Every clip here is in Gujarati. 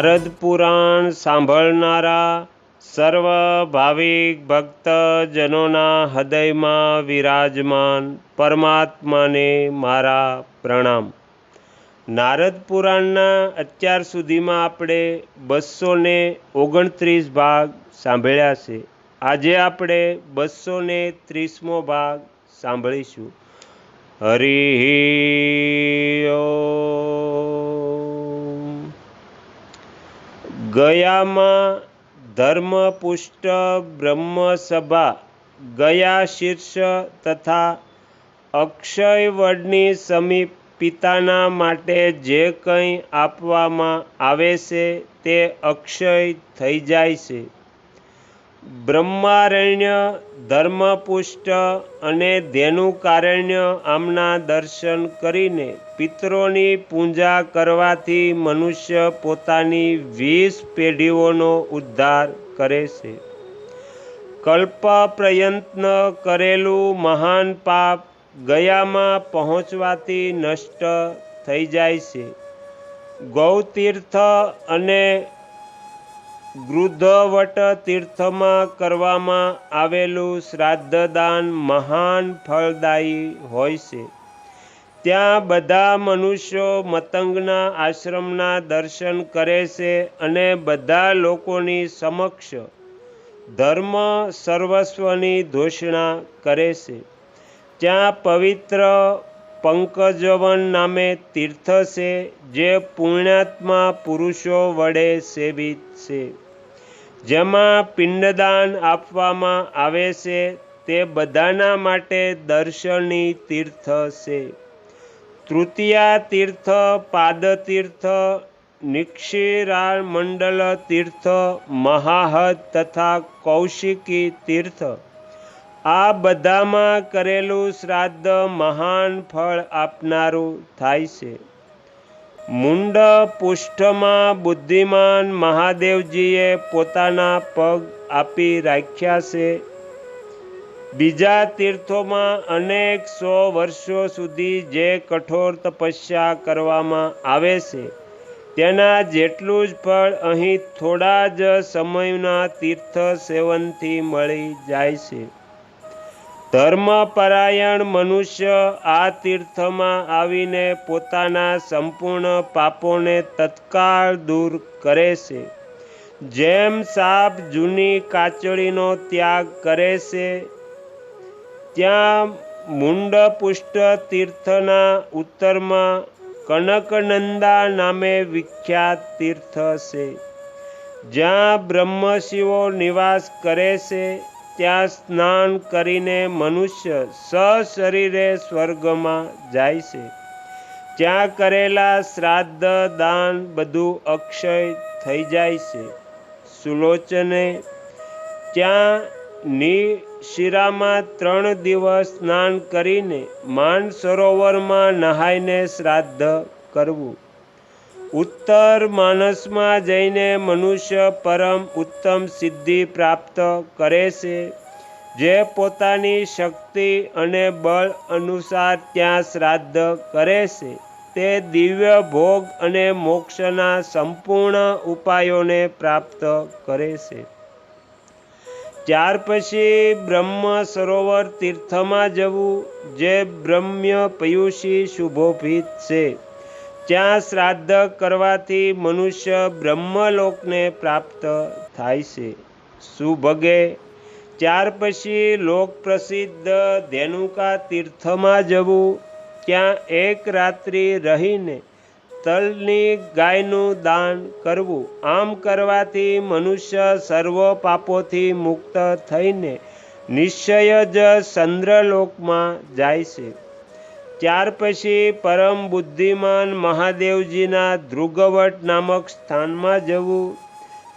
નારદ પુરાણ સાંભળનારા સર્વ ભાવિક ભક્તજનોના હૃદયમાં વિરાજમાન પરમાત્માને મારા પ્રણામ. નારદ પુરાણના અત્યાર સુધીમાં આપણે બસો ને ઓગણત્રીસ ભાગ સાંભળ્યા છે. આજે આપણે બસો ને ત્રીસમો ભાગ સાંભળીશું. હરિ ગયામાં ધર્મપુષ્ટ બ્રહ્મસભા ગયા શીર્ષ તથા અક્ષયવડની સમીપ પિતાના માટે જે કંઈ આપવામાં આવે છે તે અક્ષય થઈ જાય છે. બ્રહ્મારણ્ય, ધર્મપુષ્ટ અને ધેનુકારણ્ય આમના દર્શન કરીને પિતરોની પૂજા કરવાથી મનુષ્ય પોતાની વીસ પેઢીઓનો ઉદ્ધાર કરે છે. કલ્પ પ્રયત્ન કરેલું મહાન પાપ ગયામાં પહોંચવાથી નષ્ટ થઈ જાય છે. ગૌતીર્થ અને ગૃધવટ તીર્થમાં કરવામાં આવેલું શ્રાદ્ધદાન મહાન ફળદાયી હોય છે. ત્યાં બધા મનુષ્યો મતંગના આશ્રમના દર્શન કરે છે અને બધા લોકોની સમક્ષ ધર્મ સર્વસ્વની ઘોષણા કરે છે. ત્યાં પવિત્ર પંકજવન નામે તીર્થ છે, જે પુણ્યાત્મા પુરુષો વડે સેવિત છે. જેમાં પિંડદાન આપવામાં આવે છે, તે બધાના માટે દર્શની તીર્થ છે. તૃતીયા તીર્થ, પાદતીર્થ નિક્ષિરા મંડલ તીર્થ મહાહદ તથા કૌશિકી તીર્થ. આ બધામાં કરેલું શ્રાદ્ધ મહાન ફળ આપનારું થાય છે. મુંડ પુષ્ઠમાં બુદ્ધિમાન મહાદેવજીએ પોતાના પગ આપી રાખ્યા છે. બીજા તીર્થોમાં અનેક સો વર્ષો સુધી જે કઠોર તપસ્યા કરવામાં આવે છે, તેના જેટલું જ ફળ અહીં થોડા જ સમયના તીર્થ સેવનથી મળી જાય છે. ધર્મપરાયણ મનુષ્ય આ તીર્થમાં આવીને પોતાના સંપૂર્ણ પાપોને તત્કાળ દૂર કરે છે. જેમ સાપ જૂની કાચળીનો ત્યાગ કરે છે, ત્યાં મુંડપુષ્ટ તીર્થના ઉત્તરમાં કનકનંદા નામે વિખ્યાત તીર્થ છે, જ્યાં બ્રહ્મશિવો નિવાસ કરે છે. ત્યાં સ્નાન કરીને મનુષ્ય સશરીરે સ્વર્ગમાં જાય છે. ત્યાં કરેલા શ્રાદ્ધ, દાન બધું અક્ષય થઈ જાય છે. સુલોચને ત્યાં નિશિરામાં ત્રણ દિવસ સ્નાન કરીને માન સરોવરમાં નહાઈને શ્રાદ્ધ કરવું. ઉત્તર માનસમાં જઈને મનુષ્ય પરમ ઉત્તમ સિદ્ધિ પ્રાપ્ત કરે છે. જે પોતાની શક્તિ અને બળ અનુસાર ત્યાં શ્રાદ્ધ કરે છે. તે દિવ્ય ભોગ અને મોક્ષના સંપૂર્ણ ઉપાયોને પ્રાપ્ત કરે છે. ત્યાર પછી બ્રહ્મ સરોવર તીર્થમાં જવું, જે બ્રહ્મ્ય પયુષી શુભોભિત છે. ત્યાં શ્રાદ્ધ કરવાથી મનુષ્ય બ્રહ્મલોકને પ્રાપ્ત થાય છે. સુભગે ત્યાર પછી લોક પ્રસિદ્ધ ધેનુકા તીર્થમાં જવું. ત્યાં એક રાત્રિ રહીને તલની ગાયનું દાન કરવું. આમ કરવાથી મનુષ્ય સર્વ પાપોથી મુક્ત થઈને નિશ્ચય જ ચંદ્રલોકમાં જાય છે. ત્યાર પછી પરમ બુદ્ધિમાન મહાદેવજીના ધ્રુગવટ નામક સ્થાનમાં જવું,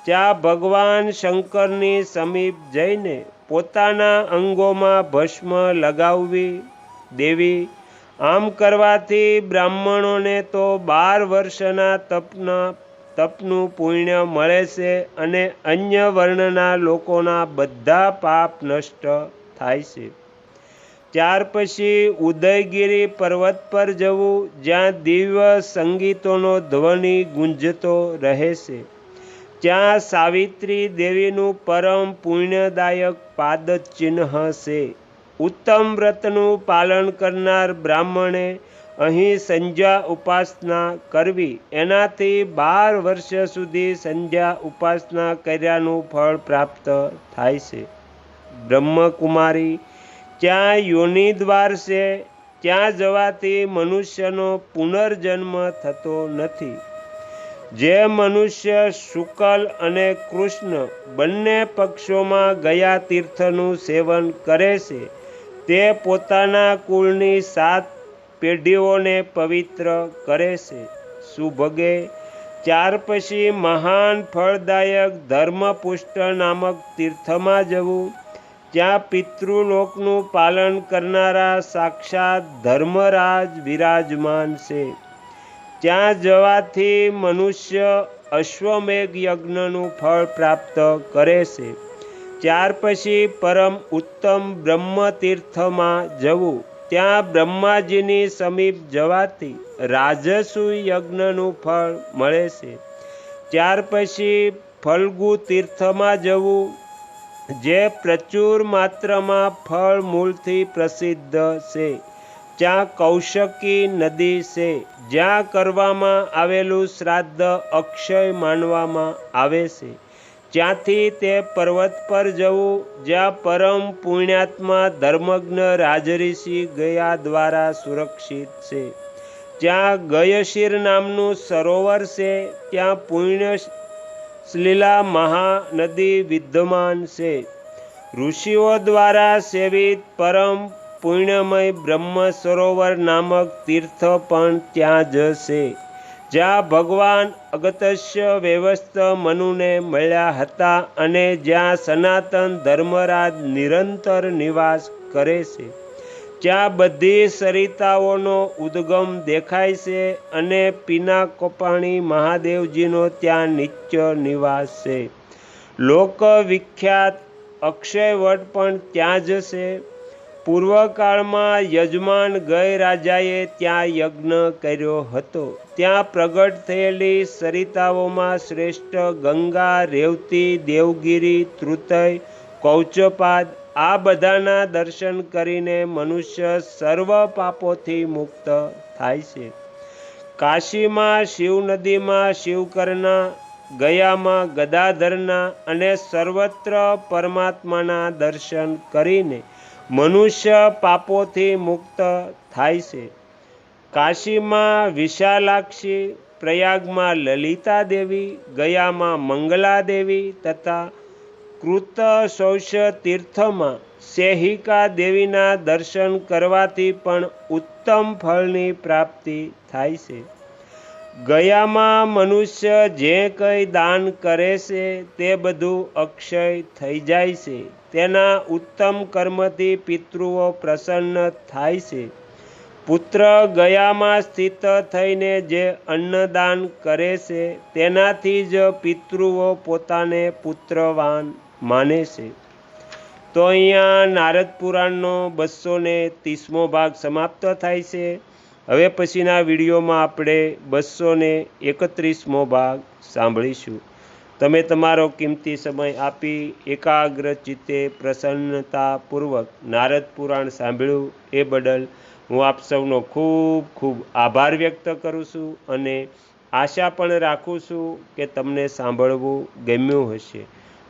ત્યાં ભગવાન શંકરની સમીપ જઈને પોતાના અંગોમાં ભસ્મ લગાવવી દેવી. આમ કરવાથી બ્રાહ્મણોને તો બાર વર્ષના તપના, તપનું પુણ્ય મળે છે અને અન્ય વર્ણના લોકોના બધા પાપ નષ્ટ થાય છે. ત્યાર પછી ઉદયગીરી પર્વત પર જવું, જ્યાં દિવ્ય સંગીતોનો ધ્વનિ ગુંજતો રહે છે. ત્યાં સાવિત્રી દેવીનું પરમ પુણ્યદાયક પાદચિહ્ન છે. ઉત્તમ વ્રતનું પાલન કરનાર બ્રાહ્મણે અહીં સંધ્યા ઉપાસના કરવી. એનાથી બાર વર્ષ સુધી સંધ્યા ઉપાસના કર્યાનું ફળ પ્રાપ્ત થાય છે. બ્રહ્મકુમારી ત્યાં યોનિ દ્વાર છે ત્યાં જવાથી મનુષ્યનો પુનર્જન્મ થતો નથી. જે મનુષ્ય શુકલ અને કૃષ્ણ બંને પક્ષોમાં ગયા તીર્થનું સેવન કરે છે, તે પોતાના કુળની સાત પેઢીઓને પવિત્ર કરે છે. સુભગે ત્યાર પછી મહાન ફળદાયક ધર્મપુષ્ટ નામક તીર્થમાં જવું ત્યાં પિતૃલોકનું પાલન કરનારા સાક્ષાત ધર્મરાજ વિરાજમાન છે. ત્યાં જવાથી મનુષ્ય અશ્વમેઘ યજ્ઞનું ફળ પ્રાપ્ત કરે છે. ત્યાર પછી પરમ ઉત્તમ બ્રહ્મતીર્થમાં જવું. ત્યાં બ્રહ્માજીની સમીપ જવાથી રાજસુ યજ્ઞનું ફળ મળે છે. ત્યાર પછી ફલ્ગુ તીર્થમાં જવું. જે પ્રચુર માત્રામાં ફળ મૂળથી પ્રસિદ્ધ છે. જ્યાં કૌશકી નદી છે, જ્યાં કરવામાં આવેલું શ્રાદ્ધ અક્ષય માનવામાં આવે છે. જ્યાંથી તે પર્વત પર જવું, જ્યાં પરમ પુણ્યાત્મા ધર્મજ્ઞ રાજરિષિ ગયા દ્વારા સુરક્ષિત છે. જ્યાં ગયશીર નામનું સરોવર છે, ત્યાં પુણ્ય શ્લીલા મહાનદી વિદ્યમાન છે. ઋષિઓ દ્વારા સેવિત પરમ પુણ્યમય બ્રહ્મ સરોવર નામક તીર્થ પણ ત્યાં જ છે. જ્યાં ભગવાન અગતસ્ય વ્યવસ્થ મનુને મળ્યા હતા અને જ્યાં સનાતન ધર્મરાજ નિરંતર નિવાસ કરે છે. ત્યાં બધી સરિતાઓનો ઉદ્ગમ દેખાય છે અને પીના કોપાણી મહાદેવજીનો ત્યાં નિત્ય નિવાસ છે. લોક વિખ્યાત અક્ષયવટ પણ ત્યાં જ છે. પૂર્વકાળમાં યજમાન ગય રાજાએ ત્યાં યજ્ઞ કર્યો હતો. ત્યાં પ્રગટ થયેલી સરિતાઓમાં શ્રેષ્ઠ ગંગા, રેવતી, દેવગીરી, તૃતય, કૌચપાદ આ બધાના દર્શન કરીને મનુષ્ય સર્વ પાપોથી મુક્ત થાય છે. કાશીમાં, શિવ નદીમાં, શિવકરના, ગયામાં, ગદાધરના અને સર્વત્ર પરમાત્માના દર્શન કરીને મનુષ્ય પાપોથી મુક્ત થાય છે. કાશીમાં વિશાલાક્ષી પ્રયાગમાં લલિતા દેવી, ગયામાં મંગલા દેવી તથા કૃત શૌષ તીર્થમાં સેહિકા દેવીના દર્શન કરવાથી પણ ઉત્તમ ફળની પ્રાપ્તિ થાય છે. ગયામાં મનુષ્ય જે કંઈ દાન કરે છે તે બધું અક્ષય થઈ જાય છે. તેના ઉત્તમ કર્મથી પિતૃઓ પ્રસન્ન થાય છે. પુત્ર ગયામાં સ્થિત થઈને જે અન્નદાન કરે છે તેનાથી જ પિતૃઓ પોતાને પુત્રવાન માને છે. તો અહીંયા નારદ પુરાણનો બસો ને ત્રીસમો ભાગ સમાપ્ત થાય છે. હવે પછીના વિડીયોમાં આપણે બસો ને એકત્રીસમો ભાગ સાંભળીશું. તમે તમારો કિંમતી સમય આપી એકાગ્ર ચિત્તે પ્રસન્નતાપૂર્વક નારદ પુરાણ સાંભળ્યું એ બદલ હું આપ સૌનો ખૂબ ખૂબ આભાર વ્યક્ત કરું છું અને આશા પણ રાખું છું કે તમને સાંભળવું ગમ્યું હશે.